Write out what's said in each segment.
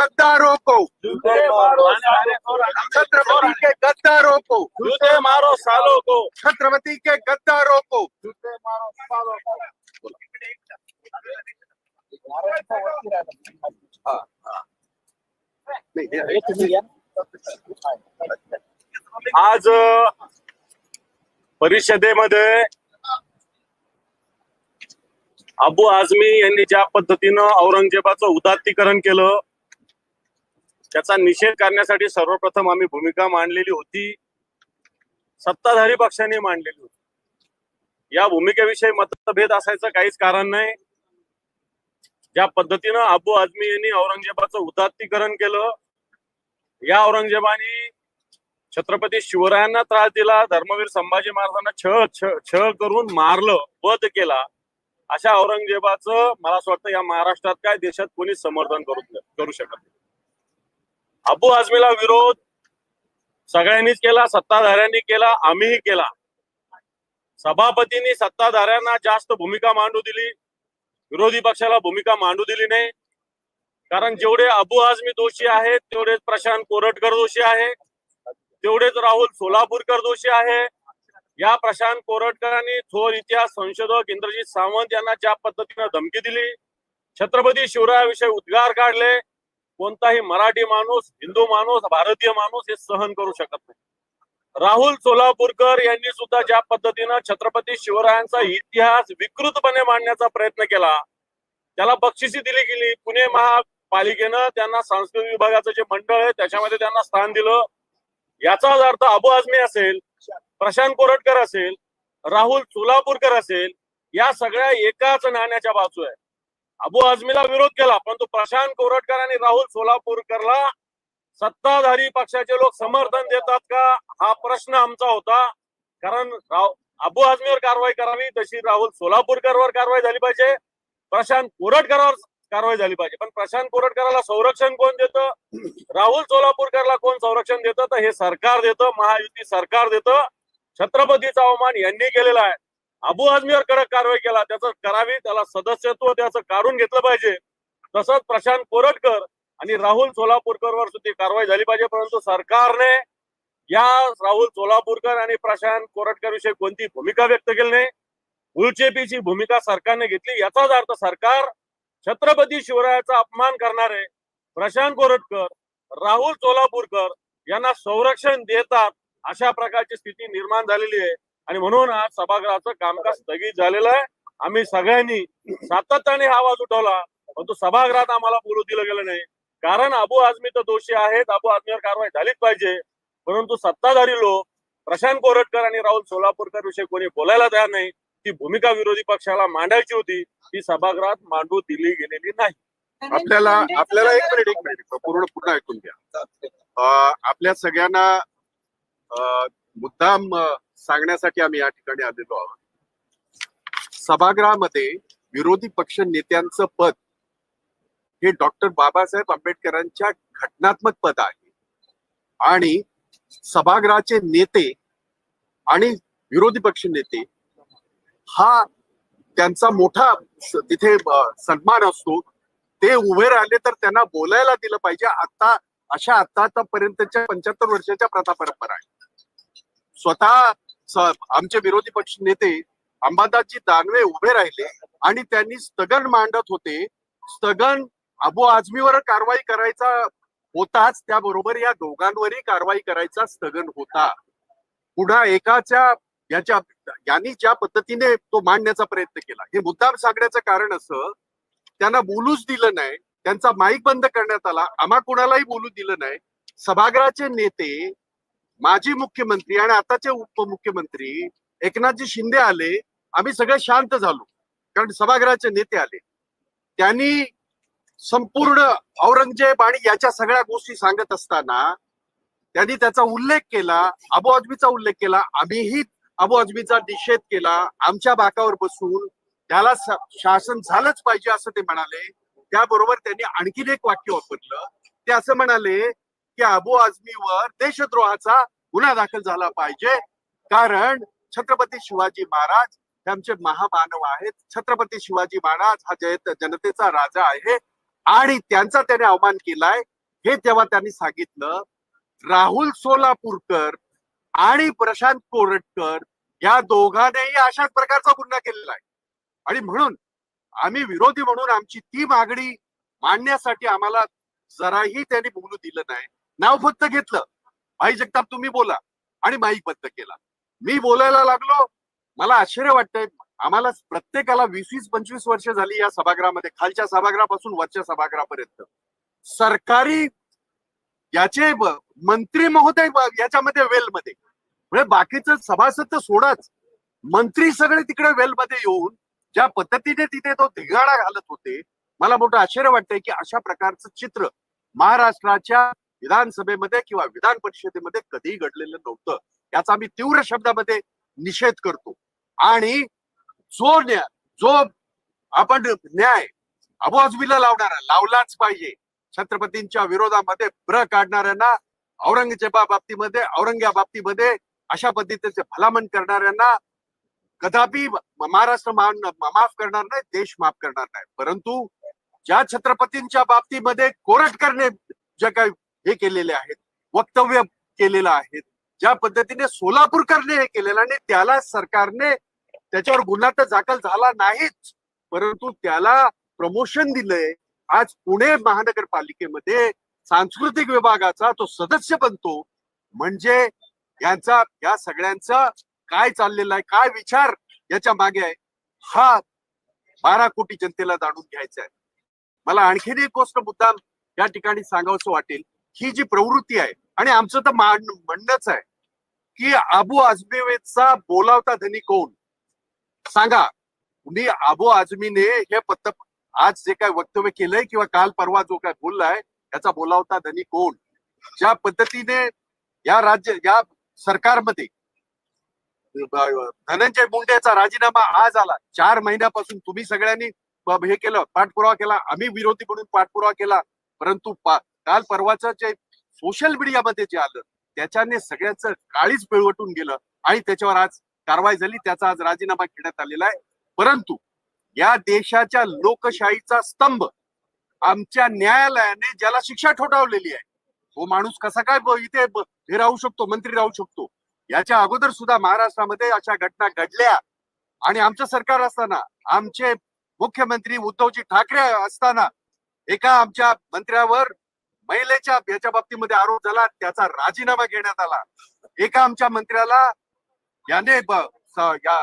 गद्दारों को जूते मारो छत्रपति के गद्दारों को जूते मारो सालों को। छत्रपति के गद्दारों को जूते मारो सालों को। आज परिषदेमध्ये अबू आझमी यांनी ज्या पद्धतीनं औरंगजेबाचं उदात्तीकरण केलं त्याचा निषेध करण्यासाठी सर्वप्रथम आम्ही भूमिका मांडलेली होती. सत्ताधारी पक्षाने मांडलेली होती. या भूमिकेविषयी मतभेद असायचं काहीच कारण नाही. ज्या पद्धतीनं अबू आझमी यांनी औरंगजेबाचं उदात्तीकरण केलं या औरंगजेबाने छत्रपती शिवरायांना त्रास दिला धर्मवीर संभाजी महाराजांना छळ छळ करून मारलं वध केला. अशा औरंगजेबाचं मला असं वाटतं या महाराष्ट्रात काय देशात कोणी समर्थन करू करू शकत नाही. अबू आझमीला विरोध. सगळ्यांनीच केला सत्ताधाऱ्यांनी केला आम्हीही केला. सभापतींनी सत्ताधाऱ्यांना जास्त भूमिका मांडू दिली. विरोधी पक्षाला भूमिका मांडू दिली नाही. कारण जेवढे अबू आझमी दोषी आहेत तेवढेच प्रशांत कोरटकर दोषी आहे. तेवढेच राहुल सोलापूरकर दोषी आहे. या प्रशांत कोरटकरांनी थोर इतिहास संशोधक इंद्रजित सावंत यांना ज्या पद्धतीनं धमकी दिली छत्रपती शिवरायाविषयी उद्गार काढले कोणताही मराठी माणूस हिंदू माणूस भारतीय माणूस हे सहन करू शकत नाही. राहुल सोलापूरकर यांनी सुद्धा ज्या पद्धतीनं छत्रपती शिवरायांचा इतिहास विकृतपणे मांडण्याचा प्रयत्न केला त्याला बक्षिसी दिली गेली. पुणे महापालिकेनं त्यांना सांस्कृतिक विभागाचं जे मंडळ आहे त्याच्यामध्ये त्यांना स्थान दिलं. याचाच अर्थ अबू आझमी असेल प्रशांत कोरटकर असेल राहुल सोलापूरकर असेल या सगळ्या एकाच नाण्याच्या बाजू आहे अबू आझमीला विरोध केला परंतु प्रशांत कोरटकर आणि राहुल सोलापूरकरला सत्ताधारी पक्षाचे लोक समर्थन देतात का? हा प्रश्न आमचा होता. कारण राव अबू आझमीवर कारवाई करावी तशी राहुल सोलापूरकरवर कारवाई झाली पाहिजे. प्रशांत कोरटकरवर कारवाई झाली पाहिजे. पण प्रशांत कोरटकराला संरक्षण कोण देतं? राहुल सोलापूरकरला कोण संरक्षण देतं? तर हे सरकार देतं महायुती सरकार देतं. छत्रपतीचा अवमान यांनी केलेला आहे. अबू आझमीवर कडक कारवाई केला. त्याचं करावी त्याला सदस्यत्व त्याचं काढून घेतलं पाहिजे. तसंच प्रशांत कोरटकर आणि राहुल सोलापूरकरवर सुद्धा कारवाई झाली पाहिजे. परंतु सरकारने या राहुल सोलापूरकर आणि प्रशांत कोरटकर विषयी कोणती भूमिका व्यक्त केली नाही? उलचेपीची भूमिका सरकारने घेतली. याचाच अर्थ सरकार छत्रपती शिवरायाचा अपमान करणारे प्रशांत कोरटकर राहुल सोलापूरकर यांना संरक्षण देतात अशा प्रकारची स्थिती निर्माण झालेली आहे. आणि म्हणून आज सभागृहाचं कामकाज स्थगित झालेलं आहे. आम्ही सगळ्यांनी सातत्याने हा आवाज उठवला परंतु सभागृहात आम्हाला बोलू दिलं गेलं नाही. कारण अबू आझमी तर दोषी आहेत अबू आझमीवर कारवाई झालीच पाहिजे. परंतु सत्ताधारी लोक प्रशांत कोरटकर आणि राहुल सोलापूरकर विषयी कोणी बोलायला तयार नाही ती भूमिका विरोधी पक्षाला मांडायची होती ती सभागृहात मांडू दिली गेलेली नाही. आपल्याला आपल्याला एक मिनिट एक मिनिट पूर्ण पूर्ण ऐकून घ्या. आपल्या सगळ्यांना मुद्दाम सांगण्यासाठी आम्ही या ठिकाणी आलेलो आहोत. सभागृहामध्ये विरोधी पक्ष नेत्यांचं पद हे डॉक्टर बाबासाहेब आंबेडकरांच्या घटनात्मक पद आहे. आणि सभागृहाचे नेते आणि विरोधी पक्ष नेते हा त्यांचा मोठा तिथे सन्मान असतो. ते उभे राहिले तर त्यांना बोलायला दिलं पाहिजे. आता अशा आता आतापर्यंतच्या पंच्याहत्तर वर्षाच्या प्रथा परंपरा आहे. स्वतः आमचे विरोधी पक्ष नेते अंबादासजी दानवे उभे राहिले आणि त्यांनी स्थगन मांडत होते. स्थगन अबू आझमीवर कारवाई करायचा होताच त्याबरोबर या दोघांवरही कारवाई करायचा स्थगन होता. पुन्हा एकाच्या याच्या यांनी ज्या पद्धतीने तो मांडण्याचा प्रयत्न केला हे मुद्दाम सांगण्याचं कारण असं त्यांना बोलूच दिलं नाही त्यांचा माईक बंद करण्यात आला आम्हा कुणालाही बोलू दिलं नाही. सभागृहाचे नेते माजी मुख्यमंत्री आणि आताचे उपमुख्यमंत्री एकनाथजी शिंदे आले आम्ही सगळे शांत झालो. कारण सभागृहाचे नेते आले. त्यांनी संपूर्ण औरंगजेब आणि याच्या सगळ्या गोष्टी सांगत असताना त्यांनी त्याचा उल्लेख केला अबू आझमीचा उल्लेख केला आम्हीही अबू अजमीचा निषेध केला आमच्या बाकावर बसून त्याला शासन झालंच पाहिजे असं ते म्हणाले. त्याबरोबर त्यांनी आणखीन एक वाक्य वापरलं. ते असं म्हणाले की अबू आझमीवर देशद्रोहाचा गुन्हा दाखल झाला पाहिजे. कारण छत्रपती शिवाजी महाराज हे आमचे महामानव आहेत. छत्रपती शिवाजी महाराज हा जय जनतेचा राजा आहे आणि त्यांचा त्याने अवमान केलाय. हे तेव्हा त्यांनी सांगितलं. राहुल सोलापूरकर आणि प्रशांत कोरटकर या दोघांनीही अशाच प्रकारचा गुन्हा केलेला आहे. आणि म्हणून आम्ही विरोधी म्हणून आमची ती मागणी मांडण्यासाठी आम्हाला जराही त्यांनी बोलू दिलं नाही. नाव फक्त घेतलं. भाई जगताप तुम्ही बोला. आणि माईक बंद केला. मी बोलायला लागलो. मला आश्चर्य वाटतंय. आम्हाला प्रत्येकाला वीस वीस पंचवीस वर्ष झाली या सभागृहामध्ये. खालच्या सभागृहापासून वरच्या सभागृहापर्यंत. सरकारी याचे मंत्री महोदय याच्यामध्ये वेलमध्ये. म्हणजे बाकीचं सभासद तर सोडाच. मंत्री सगळे तिकडे वेलमध्ये येऊन ज्या पद्धतीने तिथे तो धिगाणा घालत होते मला मोठं आश्चर्य वाटतंय की अशा प्रकारचं चित्र महाराष्ट्राच्या विधानसभेमध्ये किंवा विधान परिषदेमध्ये कधीही घडलेलं नव्हतं. याचा आम्ही तीव्र शब्दामध्ये निषेध करतो. आणि जो न्याय जो आपण न्याय अबू लावणारा लावलाच पाहिजे. छत्रपतींच्या विरोधामध्ये ब्र काढणाऱ्यांना औरंगजेबा बाबतीमध्ये औरंग्या बाबतीमध्ये अशा पद्धतीचे भलामण करणाऱ्यांना कदापि महाराष्ट्र मान- माफ करणार नाही देश माफ करणार नाही. परंतु ज्या छत्रपतींच्या बाबतीमध्ये कोरट करणे जे काही हे केलेले आहेत वक्तव्य केलेलं आहे ज्या पद्धतीने सोलापूरकरने हे केलेलं आणि त्याला सरकारने त्याच्यावर गुन्हा तर दाखल झाला नाहीच परंतु त्याला प्रमोशन दिलंय. आज पुणे महानगरपालिकेमध्ये सांस्कृतिक विभागाचा तो सदस्य बनतो. म्हणजे यांचा या सगळ्यांचा काय चाललेला आहे काय विचार याच्या मागे आहे. हा बारा कोटी जनतेला जाणून घ्यायचा आहे. मला आणखीन एक गोष्ट मुद्दाम या ठिकाणी सांगावंसं वाटेल. ही जी प्रवृत्ती आहे आणि आमचं तर मान- म्हणणंच आहे की अबू आजमीचा बोलावता धनी कोण? सांगा तुम्ही अबू आझमीने हे पत्त आज जे काय वक्तव्य केलंय किंवा काल परवा जो काय बोललाय याचा बोलावता धनी कोण? ज्या पद्धतीने या राज्य या सरकारमध्ये धनंजय मुंडेचा राजीनामा आज आला चार महिन्यापासून तुम्ही सगळ्यांनी हे केलं पाठपुरावा केला आम्ही विरोधी म्हणून पाठपुरावा केला परंतु पा- काल परवाचं जे सोशल मीडियामध्ये जे आलं त्याच्याने सगळ्याच काळीच पिळवटून गेलं आणि त्याच्यावर आज कारवाई झाली. त्याचा आज राजीनामा घेण्यात आलेला आहे. परंतु या देशाच्या लोकशाहीचा स्तंभ आमच्या न्यायालयाने ज्याला शिक्षा ठोठावलेली आहे तो माणूस कसा काय इथे हे राहू शकतो मंत्री राहू शकतो? याच्या अगोदर सुद्धा महाराष्ट्रामध्ये अशा घटना घडल्या. आणि आमचं सरकार असताना आमचे मुख्यमंत्री उद्धवजी ठाकरे असताना एका आमच्या मंत्र्यावर महिलेच्या याच्या बाबतीमध्ये आरोप झाला त्याचा राजीनामा घेण्यात आला. एका आमच्या मंत्र्याला याने या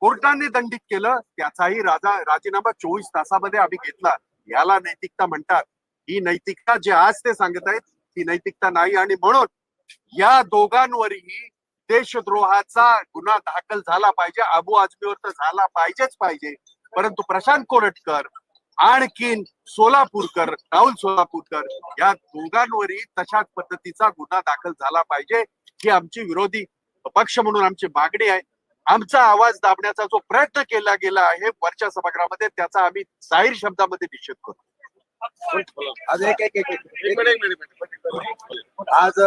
कोर्टाने दंडित केलं त्याचाही राजा राजीनामा चोवीस तासामध्ये आम्ही घेतला. याला नैतिकता म्हणतात. ही नैतिकता जे आज ते सांगत आहेत ती नैतिकता नाही आणि म्हणून या दोघांवरही देशद्रोहाचा गुन्हा दाखल झाला पाहिजे. अबू आजमीवर तर झाला पाहिजेच पाहिजे. परंतु प्रशांत कोरटकर आणखीन सोलापूरकर राहुल सोलापूरकर या दोघांवरही तशाच पद्धतीचा गुन्हा दाखल झाला पाहिजे. ही आमची विरोधी पक्ष म्हणून आमची मागणी आहे. आमचा आवाज दाबण्याचा जो प्रयत्न केला गेला आहे वरच्या सभागृहामध्ये त्याचा आम्ही जाहीर शब्दामध्ये निषेध करतो. आज एक एक. आज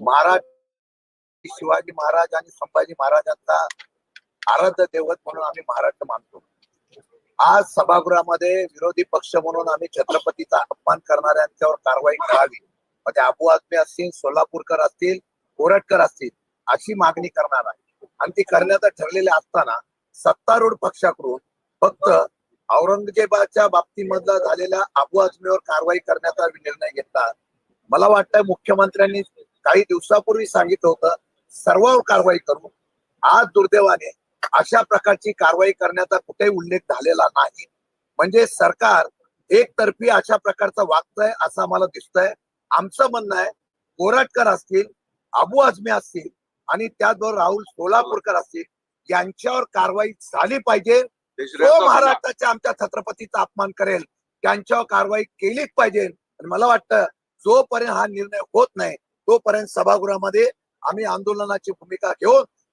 महाराज शिवाजी महाराज आणि संभाजी महाराजांचा आराध्य दैवत म्हणून आम्ही महाराष्ट्र मानतो. आज सभागृहामध्ये विरोधी पक्ष म्हणून आम्ही छत्रपतीचा अपमान करणाऱ्यांच्यावर कारवाई करावी. म्हणजे अबू आजमी असतील सोलापूरकर असतील कोरटकर असतील अशी मागणी करणार आहे. आणि ती करण्याचं ठरलेले असताना सत्तारूढ पक्षाकडून फक्त औरंगजेबाच्या बाबतीमधला झालेल्या अबू आजमीवर कारवाई करण्याचा निर्णय घेतला. मला वाटतं मुख्यमंत्र्यांनी काही दिवसापूर्वी सांगितलं होतं सर्वांवर कारवाई करू. आज दुर्दैवाने अशा प्रकारची कारवाई करण्याचा कुठेही उल्लेख झालेला नाही. म्हणजे सरकार एकतर्फी अशा प्रकारचं वागतंय असं आम्हाला दिसतंय. आमचं म्हणणं आहे कोरटकर असतील अबू आझमी असतील आणि त्याचबरोबर राहुल सोलापूरकर असतील यांच्यावर कारवाई झाली पाहिजे. जो महाराष्ट्राच्या आमच्या छत्रपतीचा अपमान करेल. त्यांच्यावर कारवाई केलीच पाहिजे. आणि मला वाटतं जोपर्यंत हा निर्णय होत नाही तोपर्यंत सभागृहामध्ये आम्ही आंदोलनाची भूमिका घेऊन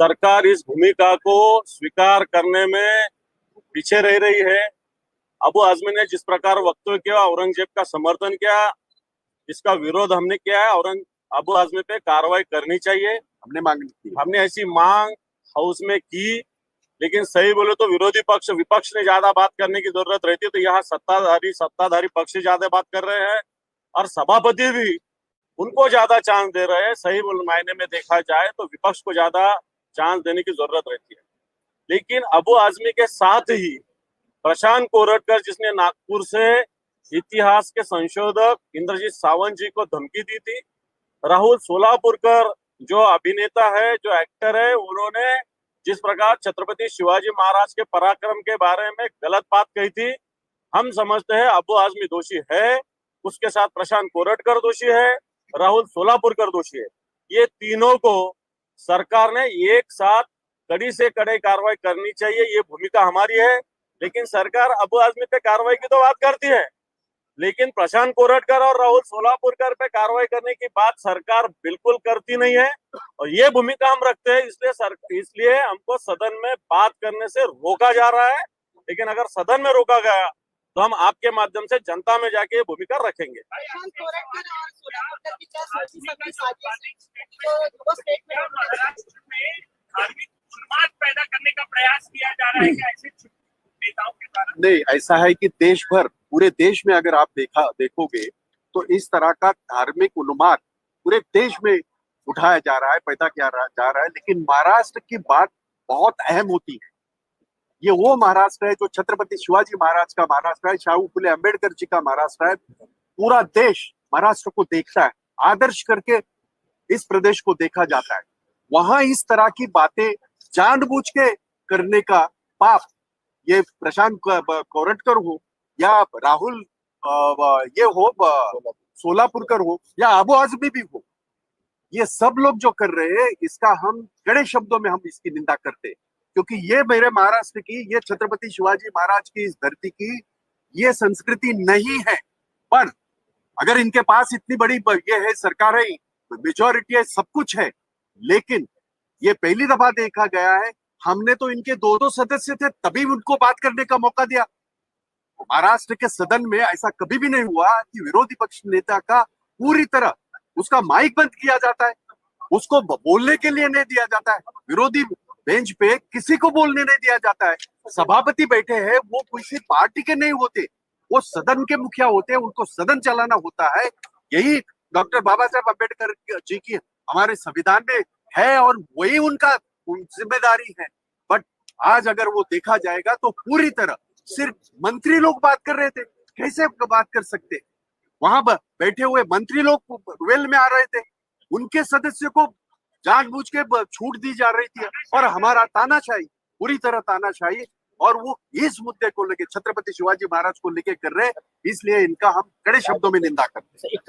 सरकार इस भूमिका को स्वीकार करने में पीछे रह रही है। अबू आजमी ने जिस प्रकार वक्तव्य किया औरंगज़ेब का समर्थन किया इसका विरोध हमने किया है। औरंग अबू आजमी पे कार्रवाई करनी चाहिए। हमने मांग की हमने ऐसी मांग हाउस में की लेकिन सही बोले तो विरोधी पक्ष विपक्ष ने ज़्यादा बात करने की ज़रूरत रहती है तो यहाँ सत्ताधारी सत्ताधारी पक्ष ज़्यादा बात कर रहे हैं और सभापति भी उनको ज़्यादा चांस दे रहे हैं। सही मायने में देखा जाए तो विपक्ष को ज़्यादा चांस देने की ज़रूरत रहती है। लेकिन अबू आजमी के साथ ही प्रशांत कोरटकर, जिसने नागपुर से इतिहास के संशोधक इंद्रजीत सावंत जी को धमकी दी थी, राहुल सोलापुरकर, जो अभिनेता है, जो एक्टर है, उन्होंने जिस प्रकार छत्रपति शिवाजी महाराज के पराक्रम के बारे में गलत बात कही थी, हम समझते हैं अबू आजमी दोषी है, उसके साथ प्रशांत कोरटकर दोषी है, राहुल सोलापुरकर दोषी है। ये तीनों को सरकार ने एक साथ कड़ी से कड़ी कार्रवाई करनी चाहिए, ये भूमिका हमारी है। लेकिन सरकार अबू आजमी पे कार्रवाई की तो बात करती है। लेकिन प्रशांत कोरटकर और राहुल सोलापुरकर पे कार्रवाई करने की बात सरकार बिल्कुल करती नहीं है। और ये भूमिका हम रखते हैं, इसलिए सर, इसलिए हमको सदन में बात करने से रोका जा रहा है। लेकिन अगर सदन में रोका गया तो हम आपके माध्यम से जनता में जाके ये भूमिका रखेंगे। तो वो स्टेटमेंट महाराष्ट्र में धार्मिक उन्माद पैदा करने का प्रयास किया जा रहा है कि ऐसे छुट्टी नेताओं के द्वारा? नहीं ऐसा है कि देश भर पूरे देश में अगर आप देखा देखोगे तो इस तरह का धार्मिक उन्माद पूरे देश में उठाया जा रहा है पैदा किया जा रहा है। लेकिन महाराष्ट्र की बात बहुत अहम होती है। ये वो महाराष्ट्र है जो छत्रपति शिवाजी महाराज का महाराष्ट्र है, शाहू फुले अंबेडकर जी का महाराष्ट्र है। पूरा देश महाराष्ट्र को देखता है, आदर्श करके इस प्रदेश को देखा जाता है। वहाँ इस तरह की बातें जानबूझ के करने का पाप, ये प्रशांत कोरटकर हो या राहुल ये हो, ब- सोलापुरकर हो या आबू आजमी भी हो, ये सब लोग जो कर रहे हैं, इसका हम कड़े शब्दों में हम इसकी निंदा करते हैं। क्योंकि ये मेरे महाराष्ट्र की, ये छत्रपति शिवाजी महाराज की इस धरती की, ये संस्कृति नहीं है। पर अगर इनके पास इतनी बड़ी ये है सरकार है मेजोरिटी है, सब कुछ है। लेकिन ये पहली दफ़ा देखा गया है, हमने तो इनके दो दो सदस्य थे, तभी उनको बात करने का मौका दिया। महाराष्ट्र के सदन में ऐसा कभी भी नहीं हुआ कि विरोधी पक्ष नेता का पूरी तरह उसका माइक बंद किया जाता है, उसको बोलने के लिए नहीं दिया जाता है। विरोधी बेंच पे किसी को बोलने नहीं दिया जाता है। सभापति बैठे हैं, वो किसी पार्टी के नहीं होते। वो सदन के मुखिया होते हैं, उनको सदन चलाना होता है। यही डॉक्टर बाबा साहब अंबेडकर जी की हमारे संविधान में है और वही उनका उन ज़िम्मेदारी है। बट आज अगर वो देखा जाएगा तो पूरी तरह सिर्फ़ मंत्री लोग बात कर रहे थे। कैसे बात कर सकते? वहाँ बैठे हुए मंत्री लोग वेल में आ रहे थे। उनके सदस्य को जानबूझ के छूट दी जा रही थी और हमारा तानाशाही पूरी तरह तानाशाही और वो इस मुद्दे को लेके छत्रपति शिवाजी महाराज को लेके कर रहे हैं, इसलिए इनका हम कड़े शब्दों में निंदा करते हैं।